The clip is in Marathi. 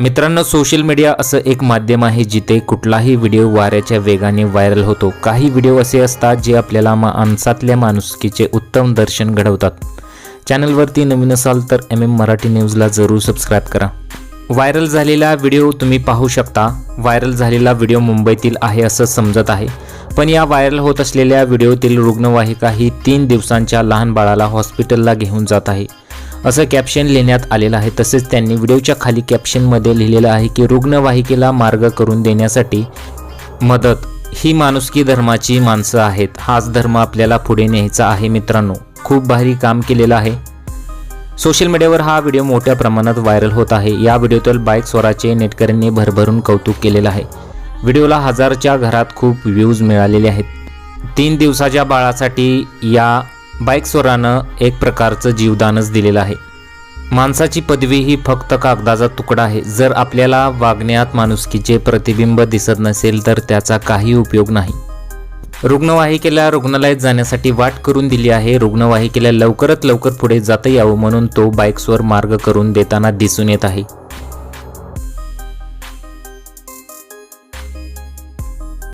मित्रांनो सोशल मीडिया असं एक माध्यम आहे जिथे कुठलाही व्हिडिओ वाऱ्याच्या वेगाने व्हायरल होतो. काही व्हिडिओ असे असतात जे आपल्याला माणसातल्या माणुसकीचे उत्तम दर्शन घडवतात. चॅनलवरती नवीन असाल तर एम एम मराठी न्यूजला जरूर सबस्क्राईब करा. व्हायरल झालेला व्हिडिओ तुम्ही पाहू शकता. व्हायरल झालेला व्हिडिओ मुंबईतील आहे असं समजत आहे. पण या व्हायरल होत असलेल्या व्हिडिओतील रुग्णवाहिका ही तीन दिवसांच्या लहान बाळाला हॉस्पिटलला घेऊन जात आहे. असं कॅप्शन लिहिण्यात आलेलं आहे. तसेच त्यांनी व्हिडिओच्या खाली कॅप्शनमध्ये लिहिलेलं आहे की रुग्णवाहिकेला मार्ग करून देण्यासाठी मदत. ही माणुसकी धर्माची माणसं आहेत. हाच धर्म आपल्याला पुढे न्यायचा आहे मित्रांनो. खूप भारी काम केलेलं आहे. सोशल मीडियावर हा व्हिडिओ मोठ्या प्रमाणात व्हायरल होत आहे. या व्हिडिओतील बाईक स्वराचे नेटकऱ्यांनी भरभरून कौतुक केलेलं आहे. व्हिडिओला हजारच्या घरात खूप व्ह्यूज मिळालेले आहेत. तीन दिवसाच्या बाळासाठी या बाईक स्वरानं एक प्रकारचं जीवदानच दिलेलं आहे. माणसाची पदवी ही फक्त कागदाचा तुकडा आहे. जर आपल्याला वागण्यात माणुसकीचे प्रतिबिंब दिसत नसेल तर त्याचा काही उपयोग नाही. रुग्णवाहिकेला रुग्णालयात जाण्यासाठी वाट करून दिली आहे. रुग्णवाहिकेला लवकरात लवकर पुढे जाता यावं म्हणून तो बाईक्सवर मार्ग करून देताना दिसून येत आहे.